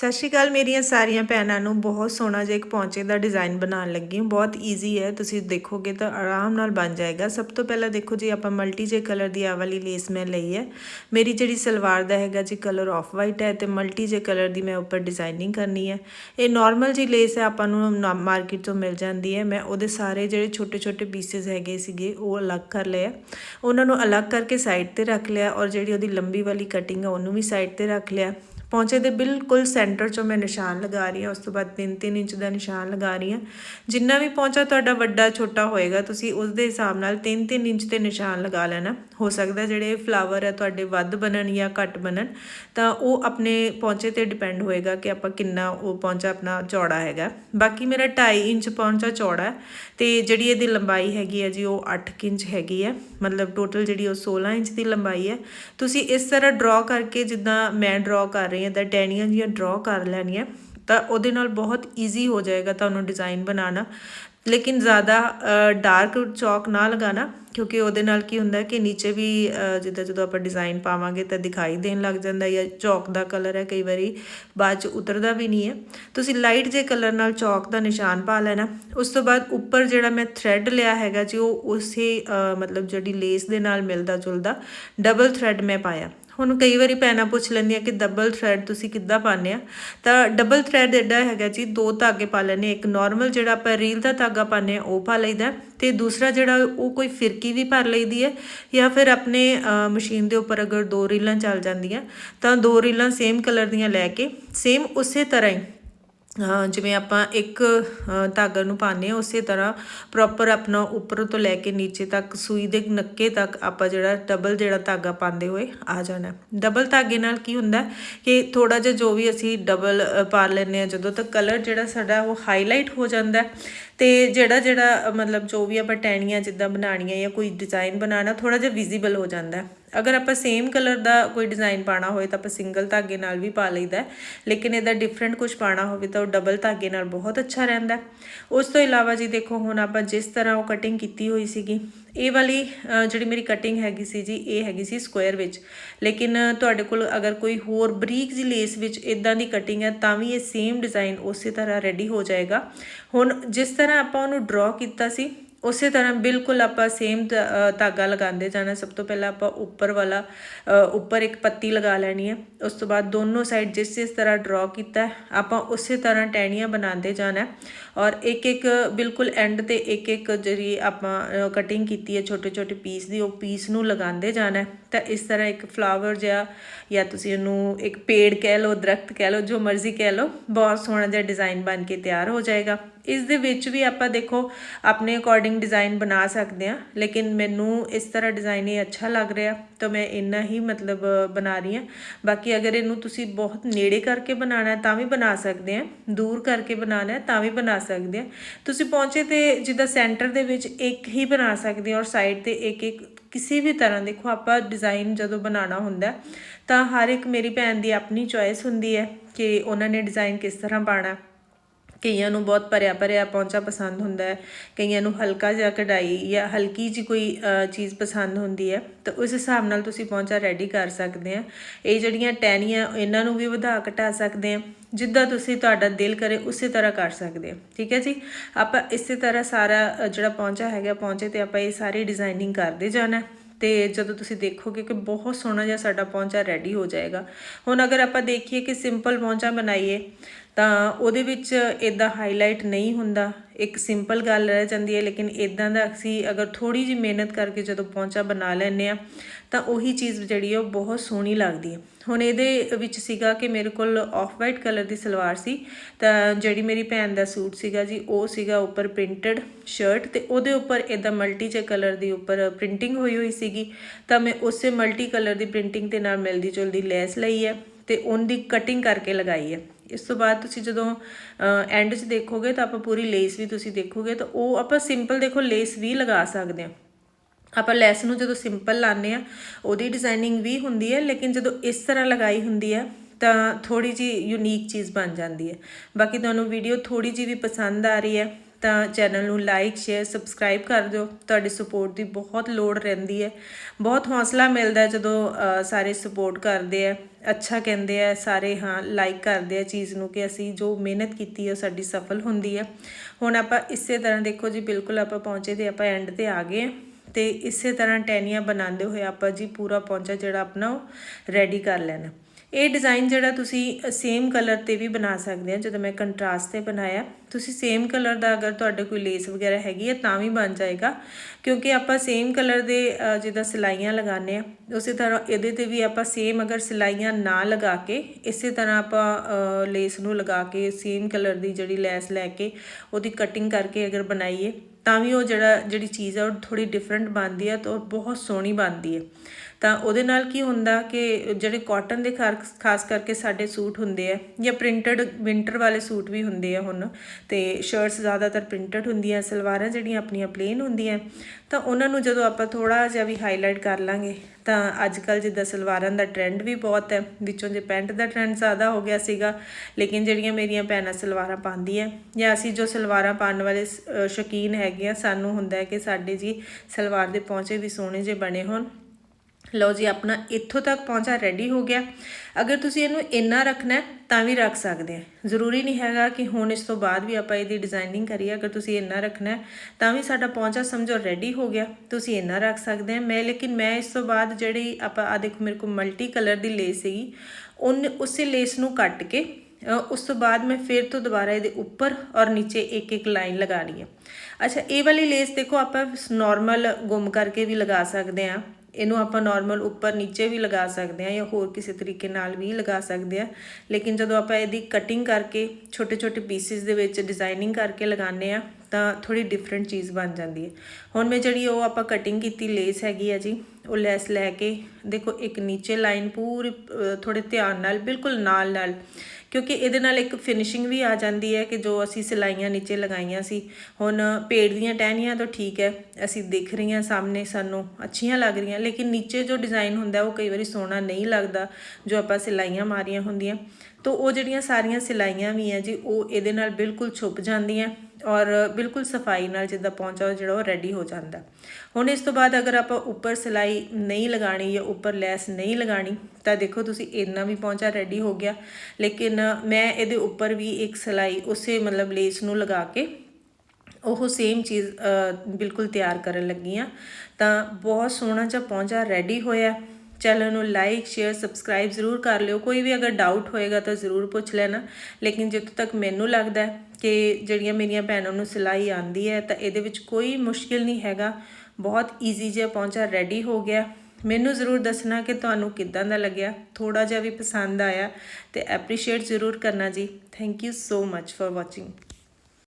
ਸਤਿ ਸ਼੍ਰੀ ਅਕਾਲ ਮੇਰੀਆਂ ਸਾਰੀਆਂ ਭੈਣਾਂ ਨੂੰ। ਬਹੁਤ ਸੋਹਣਾ ਜਿਹਾ ਇੱਕ ਪੌਂਚੇ ਦਾ ਡਿਜ਼ਾਈਨ ਬਣਾਉਣ ਲੱਗੀ ਹਾਂ। ਬਹੁਤ ਈਜ਼ੀ ਹੈ। ਤੁਸੀਂ ਦੇਖੋਗੇ ਤਾਂ ਆਰਾਮ ਨਾਲ ਬਣ ਜਾਏਗਾ। ਸਭ ਤੋਂ ਪਹਿਲਾਂ ਦੇਖੋ ਜੀ, ਆਪਾਂ ਮਲਟੀ ਜੇ ਕਲਰ ਦੀ ਆ ਵਾਲੀ ਲੇਸ ਮੈਂ ਲਈ ਹੈ। ਮੇਰੀ ਜਿਹੜੀ ਸਲਵਾਰ ਦਾ ਹੈਗਾ ਜੀ ਕਲਰ ਆਫ ਵਾਈਟ ਹੈ ਤੇ ਮਲਟੀ ਜੇ ਕਲਰ ਦੀ ਮੈਂ ਉੱਪਰ ਡਿਜ਼ਾਈਨਿੰਗ ਕਰਨੀ ਹੈ। ਇਹ ਨਾਰਮਲ ਜੀ ਲੇਸ ਹੈ, ਆਪਾਂ ਨੂੰ ਮਾਰਕੀਟ ਤੋਂ ਮਿਲ ਜਾਂਦੀ ਹੈ। ਮੈਂ ਉਹਦੇ ਸਾਰੇ ਜਿਹੜੇ ਛੋਟੇ ਛੋਟੇ ਪੀਸਸ ਹੈਗੇ ਸੀਗੇ, ਉਹ ਅਲੱਗ ਕਰ ਲਿਆ ਉਹਨਾਂ ਨੂੰ ਅਲੱਗ ਕਰਕੇ ਸਾਈਡ ਤੇ ਰੱਖ ਲਿਆ ਔਰ ਜਿਹੜੀ ਉਹਦੀ ਲੰਬੀ ਵਾਲੀ ਕਟਿੰਗ ਹੈ ਉਹਨੂੰ ਵੀ ਸਾਈਡ ਤੇ ਰੱਖ ਲਿਆ। ਪੌਂਚੇ ਦੇ ਬਿਲਕੁਲ ਸੈਂਟਰ ਸੈਂਟਰ 'ਚੋਂ ਮੈਂ ਨਿਸ਼ਾਨ ਲਗਾ ਰਹੀ ਹਾਂ, ਉਸ ਤੋਂ ਬਾਅਦ 3-3 ਇੰਚ ਦਾ ਨਿਸ਼ਾਨ ਲਗਾ ਰਹੀ ਹਾਂ। ਜਿੰਨਾ ਵੀ ਪਹੁੰਚਾ ਤੁਹਾਡਾ ਵੱਡਾ, ਛੋਟਾ ਹੋਏਗਾ, ਤੁਸੀਂ ਉਸ ਦੇ ਹਿਸਾਬ ਨਾਲ 3-3 ਇੰਚ ਤੇ ਨਿਸ਼ਾਨ ਲਗਾ ਲੈਣਾ। ਹੋ ਸਕਦਾ ਜਿਹੜੇ ਫਲਾਵਰ ਹੈ ਤੁਹਾਡੇ ਵੱਧ ਬਣਨ ਜਾਂ ਘੱਟ ਬਣਨ, ਤਾਂ ਉਹ ਆਪਣੇ ਪੌਂਚੇ ਤੇ ਡਿਪੈਂਡ ਹੋਏਗਾ ਕਿ ਆਪਾਂ ਕਿੰਨਾ ਉਹ ਪੌਂਚਾ ਆਪਣਾ ਚੌੜਾ ਹੈਗਾ। ਬਾਕੀ ਮੇਰਾ 2.5 ਇੰਚ ਪੌਂਚਾ ਚੌੜਾ ਹੈ ਤੇ ਜਿਹੜੀ ਇਹਦੀ ਲੰਬਾਈ ਹੈਗੀ ਹੈ ਜੀ, ਉਹ 8 ਇੰਚ ਹੈਗੀ ਹੈ ਮਤਲਬ ਟੋਟਲ ਜਿਹੜੀ ਉਹ 16 ਇੰਚ ਦੀ ਲੰਬਾਈ ਹੈ। ਤੁਸੀਂ ਇਸ ਤਰ੍ਹਾਂ ਡਰਾ ਕਰਕੇ ਜਿੱਦਾਂ ਮੈਂ ਡਰਾ ਕਰ ਰਹੀ ਹਾਂ ਤਾਂ ਟੈਣੀਆਂ ਜੀਆਂ ਡਰਾ ਕਰ ਲੈਣੀਆਂ, ਤਾਂ ਉਹਦੇ ਨਾਲ ਬਹੁਤ ਈਜ਼ੀ ਹੋ ਜਾਏਗਾ ਤੁਹਾਨੂੰ ਡਿਜ਼ਾਈਨ ਬਣਾਉਣਾ। ਲੇਕਿਨ ਜ਼ਿਆਦਾ ਡਾਰਕ ਚੌਕ ਨਾ ਲਗਾਣਾ ਕਿਉਂਕਿ ਉਹਦੇ ਨਾਲ ਕੀ ਹੁੰਦਾ ਕਿ ਨੀਚੇ ਵੀ ਜਿੱਦਾਂ ਜਦੋਂ ਆਪਾਂ ਡਿਜ਼ਾਈਨ ਪਾਵਾਂਗੇ ਤਾਂ ਦਿਖਾਈ ਦੇਣ ਲੱਗ ਜਾਂਦਾ ਜਾਂ ਚੌਕ ਦਾ ਕਲਰ ਹੈ ਕਈ ਵਾਰੀ, ਬਾਅਦ ਚ ਉਤਰਦਾ ਵੀ ਨਹੀਂ ਹੈ। ਤੁਸੀਂ ਲਾਈਟ ਜੇ ਕਲਰ ਨਾਲ ਚੌਕ ਦਾ ਨਿਸ਼ਾਨ ਪਾ ਲੈਣਾ, ਉਸ ਤੋਂ ਬਾਅਦ ਉੱਪਰ ਜਿਹੜਾ ਮੈਂ ਥ੍ਰੈਡ ਲਿਆ ਹੈਗਾ ਜੀ, ਉਹ ਉਸੇ ਮਤਲਬ ਜਿਹੜੀ ਲੇਸ ਦੇ ਨਾਲ ਮਿਲਦਾ ਜੁਲਦਾ ਡਬਲ ਥ੍ਰੈਡ ਮੈਂ ਪਾਇਆ। ਹੁਣ ਕਈ ਵਾਰੀ ਪੈਣਾ ਪੁੱਛ ਲੈਂਦੀਆਂ ਕਿ ਡਬਲ ਥ੍ਰੈਡ ਤੁਸੀਂ ਕਿੱਦਾਂ ਪਾਉਂਦੇ ਆ? ਤਾਂ ਡਬਲ ਥ੍ਰੈਡ ਐਡਾ ਹੈਗਾ ਜੀ, ਦੋ ਧਾਗੇ ਪਾ ਲੈਣੇ ਇੱਕ ਨਾਰਮਲ ਜਿਹੜਾ ਆਪਾਂ ਰੀਲ ਦਾ ਧਾਗਾ ਪਾਉਂਦੇ ਆ ਉਹ ਪਾ ਲਈਦਾ। ਤੇ ਦੂਸਰਾ ਜਿਹੜਾ ਉਹ ਕੋਈ ਫਿਰਕੀ ਵੀ ਭਰ ਲਈਦੀ ਹੈ ਜਾਂ ਫਿਰ ਆਪਣੇ ਮਸ਼ੀਨ ਦੇ ਉੱਪਰ ਅਗਰ ਦੋ ਰੀਲਾਂ ਚੱਲ ਜਾਂਦੀਆਂ, ਤਾਂ ਦੋ ਰੀਲਾਂ ਸੇਮ ਕਲਰ ਦੀਆਂ ਲੈ ਕੇ ਸੇਮ ਉਸੇ ਤਰ੍ਹਾਂ ਹੀ ਜਿਵੇਂ ਆਪਾਂ ਇੱਕ ਧਾਗਾ ਨੂੰ ਪਾਉਂਦੇ ਆ ਉਸੇ ਤਰ੍ਹਾਂ ਪ੍ਰੋਪਰ ਆਪਣਾ ਉੱਪਰ ਤੋਂ ਲੈ ਕੇ ਨੀਚੇ ਤੱਕ, ਸੂਈ ਦੇ ਨੱਕੇ ਤੱਕ ਆਪਾਂ ਜਿਹੜਾ ਡਬਲ ਜਿਹੜਾ ਧਾਗਾ ਪਾਉਂਦੇ ਹੋਏ ਆ ਜਾਣਾ ਡਬਲ ਧਾਗੇ ਨਾਲ ਕੀ ਹੁੰਦਾ ਕਿ ਥੋੜਾ ਜਿਹਾ ਜੋ ਵੀ ਅਸੀਂ ਡਬਲ ਪਾ ਲੈਂਦੇ ਆ ਜਦੋਂ ਤੱਕ ਕਲਰ ਜਿਹੜਾ ਸਾਡਾ ਉਹ ਹਾਈਲਾਈਟ ਹੋ ਜਾਂਦਾ ਤੇ ਜਿਹੜਾ ਜਿਹੜਾ ਮਤਲਬ ਜੋ ਵੀ ਆਪਾਂ ਟਹਿਣੀਆਂ ਜਿੱਦਾਂ ਬਣਾਣੀਆਂ ਜਾਂ ਕੋਈ ਡਿਜ਼ਾਈਨ ਬਣਾਉਣਾ ਥੋੜਾ ਜਿਹਾ ਵਿਜ਼ੀਬਲ ਹੋ ਜਾਂਦਾ ਅਗਰ ਆਪਾਂ ਸੇਮ ਕਲਰ ਦਾ ਕੋਈ ਡਿਜ਼ਾਈਨ ਪਾਣਾ ਹੋਏ ਤਾਂ ਆਪਾਂ ਸਿੰਗਲ ਧਾਗੇ ਨਾਲ ਵੀ ਪਾ ਲਈਦਾ ਲੇਕਿਨ ਇਹਦਾ ਡਿਫਰੈਂਟ ਕੁਝ ਪਾਣਾ ਹੋਵੇ ਤਾਂ ਉਹ ਡਬਲ ਧਾਗੇ ਨਾਲ ਬਹੁਤ ਅੱਛਾ ਰਹਿੰਦਾ ਉਸ ਤੋਂ ਇਲਾਵਾ ਜੀ ਦੇਖੋ, ਹੁਣ ਆਪਾਂ ਜਿਸ ਤਰ੍ਹਾਂ ਉਹ ਕਟਿੰਗ ਕੀਤੀ ਹੋਈ ਸੀਗੀ ਇਹ ਵਾਲੀ ਜਿਹੜੀ ਮੇਰੀ ਕਟਿੰਗ ਹੈਗੀ ਸੀ ਜੀ, ਇਹ ਹੈਗੀ ਸੀ ਸਕੁਅਰ ਵਿੱਚ। ਲੇਕਿਨ ਤੁਹਾਡੇ ਕੋਲ ਅਗਰ ਕੋਈ ਹੋਰ ਬਰੀਕ ਜੀ ਲੇਸ ਵਿੱਚ ਇਦਾਂ ਦੀ ਕਟਿੰਗ ਹੈ, ਤਾਂ ਵੀ ਇਹ ਸੇਮ ਡਿਜ਼ਾਈਨ ਉਸੇ ਤਰ੍ਹਾਂ ਰੈਡੀ ਹੋ ਜਾਏਗਾ। ਹੁਣ ਜਿਸ ਤਰ੍ਹਾਂ ਆਪਾਂ ਉਹਨੂੰ ਡਰਾ ਕੀਤਾ ਸੀ ਉਸੇ ਤਰ੍ਹਾਂ ਬਿਲਕੁਲ ਆਪਾਂ ਸੇਮ ਧਾਗਾ ਲਗਾਉਂਦੇ ਜਾਣਾ, ਸਭ ਤੋਂ ਪਹਿਲਾਂ ਆਪਾਂ ਉੱਪਰ ਵਾਲਾ ਉੱਪਰ ਇੱਕ ਪੱਤੀ ਲਗਾ ਲੈਣੀ ਹੈ। ਉਸ ਤੋਂ ਬਾਅਦ ਦੋਨੋਂ ਸਾਈਡ ਜਿਸ ਜਿਸ ਤਰ੍ਹਾਂ ਡਰਾ ਕੀਤਾ, ਆਪਾਂ ਉਸੇ ਤਰ੍ਹਾਂ ਟਹਿਣੀਆਂ ਬਣਾਉਂਦੇ ਜਾਣਾ ਔਰ ਇੱਕ ਇੱਕ ਬਿਲਕੁਲ ਐਂਡ ਤੇ ਇੱਕ ਇੱਕ ਜਿਹੜੀ ਆਪਾਂ ਕਟਿੰਗ ਕੀਤੀ ਹੈ, ਛੋਟੇ ਛੋਟੇ ਪੀਸ ਦੀ, ਉਹ ਪੀਸ ਨੂੰ ਲਗਾਉਂਦੇ ਜਾਣਾ ਤਾਂ ਇਸ ਤਰ੍ਹਾਂ ਇੱਕ ਫਲਾਵਰ ਜਿਹਾ ਜਾਂ ਤੁਸੀਂ ਇਹਨੂੰ ਇੱਕ ਪੇੜ ਕਹਿ ਲਓ, ਦਰਖਤ ਕਹਿ ਲਓ, ਜੋ ਮਰਜ਼ੀ ਕਹਿ ਲਓ, ਬਹੁਤ ਸੋਹਣਾ ਜਿਹਾ ਡਿਜ਼ਾਈਨ ਬਣ ਕੇ ਤਿਆਰ ਹੋ ਜਾਏਗਾ। ਇਸ ਦੇ ਵਿੱਚ ਵੀ ਆਪਾਂ ਦੇਖੋ, ਆਪਣੇ ਅਕੋਰਡਿੰਗ ਡਿਜ਼ਾਈਨ ਬਣਾ ਸਕਦੇ ਆ ਲੇਕਿਨ ਮੈਨੂੰ ਇਸ ਤਰ੍ਹਾਂ ਡਿਜ਼ਾਈਨ ਇਹ ਅੱਛਾ ਲੱਗ ਰਿਹਾ, ਤਾਂ ਮੈਂ ਇੰਨਾ ਹੀ ਮਤਲਬ ਬਣਾ ਰਹੀ ਆ ਬਾਕੀ ਅਗਰ ਇਹਨੂੰ ਤੁਸੀਂ ਬਹੁਤ ਨੇੜੇ ਕਰਕੇ ਬਣਾਉਣਾ ਤਾਂ ਵੀ ਬਣਾ ਸਕਦੇ ਆ ਦੂਰ ਕਰਕੇ ਬਣਾਉਣਾ ਤਾਂ ਵੀ ਬਣਾ ਸਕਦੇ ਆ ਤੁਸੀਂ ਪਹੁੰਚੇ ਤੇ ਜਿੱਦਾਂ ਸੈਂਟਰ ਦੇ ਵਿੱਚ ਇੱਕ ਹੀ ਬਣਾ ਸਕਦੇ ਆ ਔਰ ਸਾਈਡ ਤੇ ਇੱਕ ਇੱਕ ਕਿਸੇ ਵੀ ਤਰ੍ਹਾਂ, ਦੇਖੋ ਆਪਾਂ ਡਿਜ਼ਾਈਨ ਜਦੋਂ ਬਣਾਉਣਾ ਹੁੰਦਾ ਤਾਂ ਹਰ ਇੱਕ ਮੇਰੀ ਭੈਣ ਦੀ ਆਪਣੀ ਚੋਇਸ ਹੁੰਦੀ ਹੈ ਕਿ ਉਹਨਾਂ ਨੇ ਡਿਜ਼ਾਈਨ ਕਿਸ ਤਰ੍ਹਾਂ ਪਾਣਾ ਕਈਆਂ ਨੂੰ ਬਹੁਤ ਭਰਿਆ ਭਰਿਆ ਪਹੁੰਚਾ ਪਸੰਦ ਹੁੰਦਾ ਹੈ, ਕਈਆਂ ਨੂੰ ਹਲਕਾ ਜਿਹਾ ਕਢਾਈ ਜਾਂ ਹਲਕੀ ਜੀ ਕੋਈ ਚੀਜ਼ ਪਸੰਦ ਹੁੰਦੀ ਹੈ, ਤਾਂ ਉਸ ਹਿਸਾਬ ਨਾਲ ਤੁਸੀਂ ਪਹੁੰਚਾ ਰੈਡੀ ਕਰ ਸਕਦੇ ਆ ਇਹ ਜਿਹੜੀਆਂ ਟਹਿਣੀਆਂ, ਇਹਨਾਂ ਨੂੰ ਵੀ ਵਧਾ ਘਟਾ ਸਕਦੇ ਆ ਜਿੱਦਾਂ ਤੁਸੀਂ ਤੁਹਾਡਾ ਦਿਲ ਕਰੇ ਉਸੇ ਤਰ੍ਹਾਂ ਕਰ ਸਕਦੇ ਆ ਠੀਕ ਹੈ ਜੀ? ਆਪਾਂ ਇਸੇ ਤਰ੍ਹਾਂ ਸਾਰਾ ਜਿਹੜਾ ਪਹੁੰਚਾ ਹੈਗਾ ਪਹੁੰਚੇ ਤੇ ਆਪਾਂ ਇਹ ਸਾਰੀ ਡਿਜ਼ਾਈਨਿੰਗ ਕਰਦੇ ਜਾਣਾ ਤੇ ਜਦੋਂ ਤੁਸੀਂ ਦੇਖੋਗੇ ਕਿ ਬਹੁਤ ਸੋਹਣਾ ਜਿਹਾ ਸਾਡਾ ਪਹੁੰਚਾ ਰੈਡੀ ਹੋ ਜਾਏਗਾ। ਹੁਣ ਅਗਰ ਆਪਾਂ ਦੇਖੀਏ ਕਿ ਸਿੰਪਲ ਪਹੁੰਚਾ ਬਣਾਈਏ ਤਾਂ ਉਹਦੇ ਵਿੱਚ ਇਦਾਂ ਹਾਈਲਾਈਟ ਨਹੀਂ ਹੁੰਦਾ। ਇੱਕ ਸਿੰਪਲ ਗੱਲ ਰਹਿ ਜਾਂਦੀ ਹੈ, ਲੇਕਿਨ ਇਦਾਂ ਦਾ ਅਸੀਂ ਅਗਰ ਥੋੜੀ ਜੀ ਮਿਹਨਤ ਕਰਕੇ ਜਦੋਂ ਪਹੁੰਚਾ ਬਣਾ ਲੈਨੇ ਆ ਤਾਂ ਉਹੀ ਚੀਜ਼ ਜਿਹੜੀ ਹੈ ਉਹ ਬਹੁਤ ਸੋਹਣੀ ਲੱਗਦੀ ਹੈ। ਹੁਣ ਇਹਦੇ ਵਿੱਚ ਸੀਗਾ ਕਿ ਮੇਰੇ ਕੋਲ ਆਫ ਵਾਈਟ ਕਲਰ ਦੀ ਸਲਵਾਰ ਸੀ, ਤਾਂ ਜਿਹੜੀ ਮੇਰੀ ਭੈਣ ਦਾ ਸੂਟ ਸੀਗਾ ਜੀ, ਉਹ ਸੀਗਾ ਉੱਪਰ ਪ੍ਰਿੰਟਡ ਸ਼ਰਟ ਤੇ ਉਹਦੇ ਉੱਪਰ ਇਦਾਂ ਮਲਟੀ ਜੇ ਕਲਰ ਦੀ ਉੱਪਰ ਪ੍ਰਿੰਟਿੰਗ ਹੋਈ ਹੋਈ ਸੀਗੀ। ਤਾਂ ਮੈਂ ਉਸੇ ਮਲਟੀ ਕਲਰ ਦੀ ਪ੍ਰਿੰਟਿੰਗ ਦੇ ਨਾਲ ਮਿਲਦੀ ਜੁਲਦੀ ਲੈਸ ਲਈ ਹੈ ਤੇ ਉਹਦੀ ਕਟਿੰਗ ਕਰਕੇ ਲਗਾਈ ਹੈ। ਇਸ ਤੋਂ ਬਾਅਦ ਤੁਸੀਂ ਜਦੋਂ ਐਂਡ 'ਚ ਦੇਖੋਗੇ ਤਾਂ ਆਪਾਂ ਪੂਰੀ ਲੇਸ ਵੀ ਤੁਸੀਂ ਦੇਖੋਗੇ ਤਾਂ ਉਹ ਆਪਾਂ ਸਿੰਪਲ ਦੇਖੋ ਲੇਸ ਵੀ ਲਗਾ ਸਕਦੇ ਹਾਂ। ਆਪਾਂ ਲੈਸ ਨੂੰ ਜਦੋਂ ਸਿੰਪਲ ਲਾਉਂਦੇ ਆ ਉਹਦੀ ਡਿਜ਼ਾਈਨਿੰਗ ਵੀ ਹੁੰਦੀ ਹੈ, ਲੇਕਿਨ ਜਦੋਂ ਇਸ ਤਰ੍ਹਾਂ ਲਗਾਈ ਹੁੰਦੀ ਹੈ ਤਾਂ ਥੋੜੀ ਜੀ ਯੂਨੀਕ ਚੀਜ਼ ਬਣ ਜਾਂਦੀ ਹੈ। ਬਾਕੀ ਤੁਹਾਨੂੰ ਵੀਡੀਓ ਥੋੜੀ ਜੀ ਵੀ ਪਸੰਦ ਆ ਰਹੀ ਹੈ ਤਾਂ ਚੈਨਲ ਨੂੰ ਲਾਈਕ ਸ਼ੇਅਰ ਸਬਸਕ੍ਰਾਈਬ ਕਰ ਦਿਓ। ਤੁਹਾਡੀ ਸਪੋਰਟ ਦੀ ਬਹੁਤ ਲੋੜ ਰਹਿੰਦੀ ਹੈ। ਬਹੁਤ ਹੌਸਲਾ ਮਿਲਦਾ ਜਦੋਂ ਸਾਰੇ ਸਪੋਰਟ ਕਰਦੇ ਆ ਅੱਛਾ ਕਹਿੰਦੇ ਆ, ਸਾਰੇ ਹਾਂ ਲਾਈਕ ਕਰਦੇ ਆ ਚੀਜ਼ ਨੂੰ ਕਿ ਅਸੀਂ ਜੋ ਮਿਹਨਤ ਕੀਤੀ ਹੈ ਉਹ ਸਾਡੀ ਸਫਲ ਹੁੰਦੀ ਹੈ ਹੁਣ ਆਪਾਂ ਇਸੇ ਤਰ੍ਹਾਂ ਦੇਖੋ ਜੀ, ਬਿਲਕੁਲ ਆਪਾਂ ਪਹੁੰਚੇ ਤੇ ਆਪਾਂ ਐਂਡ ਤੇ ਆ ਗਏ ਹਾਂ ਤੇ ਇਸੇ ਤਰ੍ਹਾਂ ਟੈਨੀਆਂ ਬਣਾਉਂਦੇ ਹੋਏ ਆਪਾਂ ਜੀ ਪੂਰਾ ਪਹੁੰਚਾ ਜਿਹੜਾ ਆਪਣਾ ਉਹ ਰੈਡੀ ਕਰ ਲੈਣਾ। ਇਹ ਡਿਜ਼ਾਈਨ ਜਿਹੜਾ ਤੁਸੀਂ ਸੇਮ ਕਲਰ ਤੇ ਵੀ ਬਣਾ ਸਕਦੇ ਆ, ਜਦੋਂ ਮੈਂ ਕੰਟਰਾਸਟ ਤੇ ਬਣਾਇਆ। ਤੁਸੀਂ ਸੇਮ ਕਲਰ ਦਾ ਅਗਰ ਤੁਹਾਡੇ ਕੋਈ ਲੇਸ ਵਗੈਰਾ ਹੈਗੀ ਹੈ ਤਾਂ ਵੀ ਬਣ ਜਾਏਗਾ। ਕਿਉਂਕਿ ਆਪਾਂ ਸੇਮ ਕਲਰ ਦੇ ਜਿੱਦਾਂ ਸਿਲਾਈਆਂ ਲਗਾਉਂਦੇ ਆ, ਉਸੇ ਤਰ੍ਹਾਂ ਇਹਦੇ ਤੇ ਵੀ ਆਪਾਂ ਸੇਮ ਅਗਰ ਸਿਲਾਈਆਂ ਨਾ ਲਗਾ ਕੇ, ਇਸੇ ਤਰ੍ਹਾਂ ਆਪਾਂ ਲੇਸ ਨੂੰ ਲਗਾ ਕੇ ਸੇਮ ਕਲਰ ਦੀ ਜਿਹੜੀ ਲੈਸ ਲੈ ਕੇ, ਉਹਦੀ ਕਟਿੰਗ ਕਰਕੇ ਅਗਰ ਬਣਾਈਏ ਤਾਂ ਵੀ ਉਹ ਜਿਹੜਾ, ਜਿਹੜੀ ਚੀਜ਼ ਹੈ ਉਹ ਥੋੜੀ ਡਿਫਰੈਂਟ ਬਣਦੀ ਹੈ ਤਾਂ ਉਹ ਬਹੁਤ ਸੋਹਣੀ ਬਣਦੀ ਹੈ ਤਾਂ ਉਹਦੇ ਨਾਲ ਕੀ ਹੁੰਦਾ ਕਿ ਜਿਹੜੇ ਕਾਟਨ ਦੇ ਖਾਰ- ਖਾਸ ਕਰਕੇ ਸਾਡੇ ਸੂਟ ਹੁੰਦੇ ਆ, ਜਾਂ ਪ੍ਰਿੰਟਡ ਵਿੰਟਰ ਵਾਲੇ ਸੂਟ ਵੀ ਹੁੰਦੇ ਆ ਹੁਣ, ਤੇ ਸ਼ਰਟਸ ਜ਼ਿਆਦਾਤਰ ਪ੍ਰਿੰਟਡ ਹੁੰਦੀਆਂ, ਸਲਵਾਰਾਂ ਜਿਹੜੀਆਂ ਆਪਣੀਆਂ ਪਲੇਨ ਹੁੰਦੀਆਂ, ਤਾਂ ਉਹਨਾਂ ਨੂੰ ਜਦੋਂ ਆਪਾਂ ਥੋੜਾ ਜਿਹਾ ਵੀ ਹਾਈਲਾਈਟ ਕਰ ਲਾਂਗੇ ਤਾਂ ਅੱਜ ਕੱਲ ਜਿੱਦਾਂ ਸਲਵਾਰਾਂ ਦਾ ਟ੍ਰੈਂਡ ਵੀ ਬਹੁਤ ਹੈ, ਵਿੱਚੋਂ ਜੇ ਪੈਂਟ ਦਾ ਟ੍ਰੈਂਡ ਜ਼ਿਆਦਾ ਹੋ ਗਿਆ ਸੀਗਾ, ਲੇਕਿਨ ਜਿਹੜੀਆਂ ਮੇਰੀਆਂ ਭੈਣਾਂ ਸਲਵਾਰਾਂ ਪਾਉਂਦੀਆਂ, ਜਾਂ ਅਸੀਂ ਜੋ ਸਲਵਾਰਾਂ ਪਾਉਣ ਵਾਲੇ ਸ- ਸ਼ੌਕੀਨ ਹੈਗੇ ਆ ਸਾਨੂੰ ਹੁੰਦਾ ਹੈ ਕਿ ਸਾਡੇ ਜੀ ਸਲਵਾਰ ਦੇ ਪਹੁੰਚੇ ਵੀ ਸੋਹਣੇ ਜੇ ਬਣੇ ਹੋਣ। ਲਓ ਜੀ, ਆਪਣਾ ਇੱਥੋਂ ਤੱਕ ਪਹੁੰਚਾ ਰੈਡੀ ਹੋ ਗਿਆ। ਅਗਰ ਤੁਸੀਂ ਇਹਨੂੰ ਇੰਨਾ ਰੱਖਣਾ ਤਾਂ ਵੀ ਰੱਖ ਸਕਦੇ ਆ। ਜ਼ਰੂਰੀ ਨਹੀਂ ਹੈਗਾ ਕਿ ਹੁਣ ਇਸ ਤੋਂ ਬਾਅਦ ਵੀ ਆਪਾਂ ਇਹਦੀ ਡਿਜ਼ਾਈਨਿੰਗ ਕਰੀਏ। ਅਗਰ ਤੁਸੀਂ ਇੰਨਾ ਰੱਖਣਾ ਤਾਂ ਵੀ ਸਾਡਾ ਪਹੁੰਚਾ ਸਮਝੋ ਰੈਡੀ ਹੋ ਗਿਆ। ਤੁਸੀਂ ਇੰਨਾ ਰੱਖ ਸਕਦੇ ਆ। ਮੈਂ, ਲੇਕਿਨ ਮੈਂ ਇਸ ਤੋਂ ਬਾਅਦ ਜਿਹੜੀ ਆਪਾਂ ਆ ਦੇਖੋ, ਮੇਰੇ ਕੋਲ ਮਲਟੀ ਕਲਰ ਦੀ ਲੇਸ ਸੀਗੀ, ਉਹਨ ਉਸੇ ਲੇਸ ਨੂੰ ਕੱਟ ਕੇ ਉਸ ਤੋਂ ਬਾਅਦ ਮੈਂ ਫਿਰ ਤੋਂ ਦੁਬਾਰਾ ਇਹਦੇ ਉੱਪਰ ਔਰ ਨੀਚੇ ਇੱਕ ਇੱਕ ਲਾਈਨ ਲਗਾਣੀ ਹੈ ਅੱਛਾ, ਇਹ ਵਾਲੀ ਲੇਸ ਦੇਖੋ, ਆਪਾਂ ਨਾਰਮਲ ਗੁੰਮ ਕਰਕੇ ਵੀ ਲਗਾ ਸਕਦੇ ਆ। ਇਹਨੂੰ ਆਪਾਂ ਨਾਰਮਲ ਉੱਪਰ ਨੀਚੇ ਵੀ ਲਗਾ ਸਕਦੇ ਆ ਜਾਂ ਹੋਰ ਕਿਸੇ ਤਰੀਕੇ ਨਾਲ ਵੀ ਲਗਾ ਸਕਦੇ ਆ ਲੇਕਿਨ ਜਦੋਂ ਆਪਾਂ ਇਹਦੀ ਕਟਿੰਗ ਕਰਕੇ ਛੋਟੇ ਛੋਟੇ ਪੀਸਿਸ ਦੇ ਵਿੱਚ ਡਿਜ਼ਾਈਨਿੰਗ ਕਰਕੇ ਲਗਾਉਂਦੇ ਆ ਤਾਂ ਥੋੜੀ ਡਿਫਰੈਂਟ ਚੀਜ਼ ਬਣ ਜਾਂਦੀ ਹੈ। ਹੁਣ ਮੈਂ ਜਿਹੜੀ ਉਹ ਆਪਾਂ ਕਟਿੰਗ ਕੀਤੀ ਲੇਸ ਹੈਗੀ ਆ ਜੀ ਉਹ ਲੈਸ ਲੈ ਕੇ ਦੇਖੋ ਇੱਕ ਨੀਚੇ ਲਾਈਨ ਪੂਰੀ ਅ, ਥੋੜੇ ਧਿਆਨ ਨਾਲ ਬਿਲਕੁਲ ਨਾਲ ਨਾਲ ਕਿਉਂਕਿ ਇਹਦੇ ਨਾਲ ਇੱਕ ਫਿਨਿਸ਼ਿੰਗ ਵੀ ਆ ਜਾਂਦੀ ਹੈ ਕਿ ਜੋ ਅਸੀਂ ਸਿਲਾਈਆਂ ਨੀਚੇ ਲਗਾਈਆਂ ਸੀ, ਹੁਣ ਪੇੜ ਦੀਆਂ ਟਹਿਣੀਆਂ ਤਾਂ ਠੀਕ ਹੈ, ਅਸੀਂ ਦੇਖ ਰਹੀਆਂ ਸਾਹਮਣੇ ਸਾਨੂੰ ਅੱਛੀਆਂ ਲੱਗ ਰਹੀਆਂ, ਲੇਕਿਨ ਨੀਚੇ ਜੋ ਡਿਜ਼ਾਈਨ ਹੁੰਦਾ ਉਹ ਕਈ ਵਾਰੀ ਸੋਹਣਾ ਨਹੀਂ ਲੱਗਦਾ ਜੋ ਆਪਾਂ ਸਿਲਾਈਆਂ ਮਾਰੀਆਂ ਹੁੰਦੀਆਂ। ਤਾਂ ਉਹ ਜਿਹੜੀਆਂ ਸਾਰੀਆਂ ਸਿਲਾਈਆਂ ਵੀ ਆ ਜੀ, ਉਹ ਇਹਦੇ ਨਾਲ ਬਿਲਕੁਲ ਛੁਪ ਜਾਂਦੀਆਂ। ਔਰ ਬਿਲਕੁਲ ਸਫ਼ਾਈ ਨਾਲ ਜਿੱਦਾਂ ਪਹੁੰਚਾ ਜਿਹੜਾ ਉਹ ਰੈਡੀ ਹੋ ਜਾਂਦਾ। ਹੁਣ ਇਸ ਤੋਂ ਬਾਅਦ ਅਗਰ ਆਪਾਂ ਉੱਪਰ ਸਿਲਾਈ ਨਹੀਂ ਲਗਾਣੀ ਜਾਂ ਉੱਪਰ ਲੈਸ ਨਹੀਂ ਲਗਾਣੀ ਤਾਂ ਦੇਖੋ ਤੁਸੀਂ ਇੰਨਾ ਵੀ ਪਹੁੰਚਾ ਰੈਡੀ ਹੋ ਗਿਆ। ਲੇਕਿਨ ਮੈਂ ਇਹਦੇ ਉੱਪਰ ਵੀ ਇੱਕ ਸਿਲਾਈ ਉਸੇ ਮਤਲਬ ਲੇਸ ਨੂੰ ਲਗਾ ਕੇ ਉਹ ਸੇਮ ਚੀਜ਼ ਬਿਲਕੁਲ ਤਿਆਰ ਕਰਨ ਲੱਗੀ ਆ ਤਾਂ ਬਹੁਤ ਸੋਹਣਾ ਜਿਹਾ ਪਹੁੰਚਾ ਰੈਡੀ ਹੋਇਆ। ਚੈਨਲ ਨੂੰ ਲਾਈਕ, ਸ਼ੇਅਰ, ਸਬਸਕ੍ਰਾਈਬ ਜ਼ਰੂਰ ਕਰ ਲਿਓ। ਕੋਈ ਵੀ ਅਗਰ ਡਾਊਟ ਹੋਏਗਾ ਤਾਂ ਜ਼ਰੂਰ ਪੁੱਛ ਲੈਣਾ। ਲੇਕਿਨ ਜਿੱਥੋਂ ਤੱਕ ਮੈਨੂੰ ਲੱਗਦਾ ਹੈ ਕਿ ਜਿਹੜੀਆਂ ਮੇਰੀਆਂ ਭੈਣਾਂ ਨੂੰ ਸਿਲਾਈ ਆਂਦੀ ਹੈ, ਤਾਂ ਇਹਦੇ ਵਿੱਚ ਕੋਈ ਮੁਸ਼ਕਿਲ ਨਹੀਂ ਹੈਗਾ। ਬਹੁਤ ਈਜ਼ੀ ਜਿਹਾ ਪਹੁੰਚਾ ਰੈਡੀ ਹੋ ਗਿਆ। ਮੈਨੂੰ ਜ਼ਰੂਰ ਦੱਸਣਾ ਕਿ ਤੁਹਾਨੂੰ ਕਿੱਦਾਂ ਦਾ ਲੱਗਿਆ। ਥੋੜਾ ਜਿਹਾ ਵੀ ਪਸੰਦ ਆਇਆ ਤੇ ਐਪਰੀਸ਼ੀਏਟ ਜ਼ਰੂਰ ਕਰਨਾ ਜੀ। Thank you so much for watching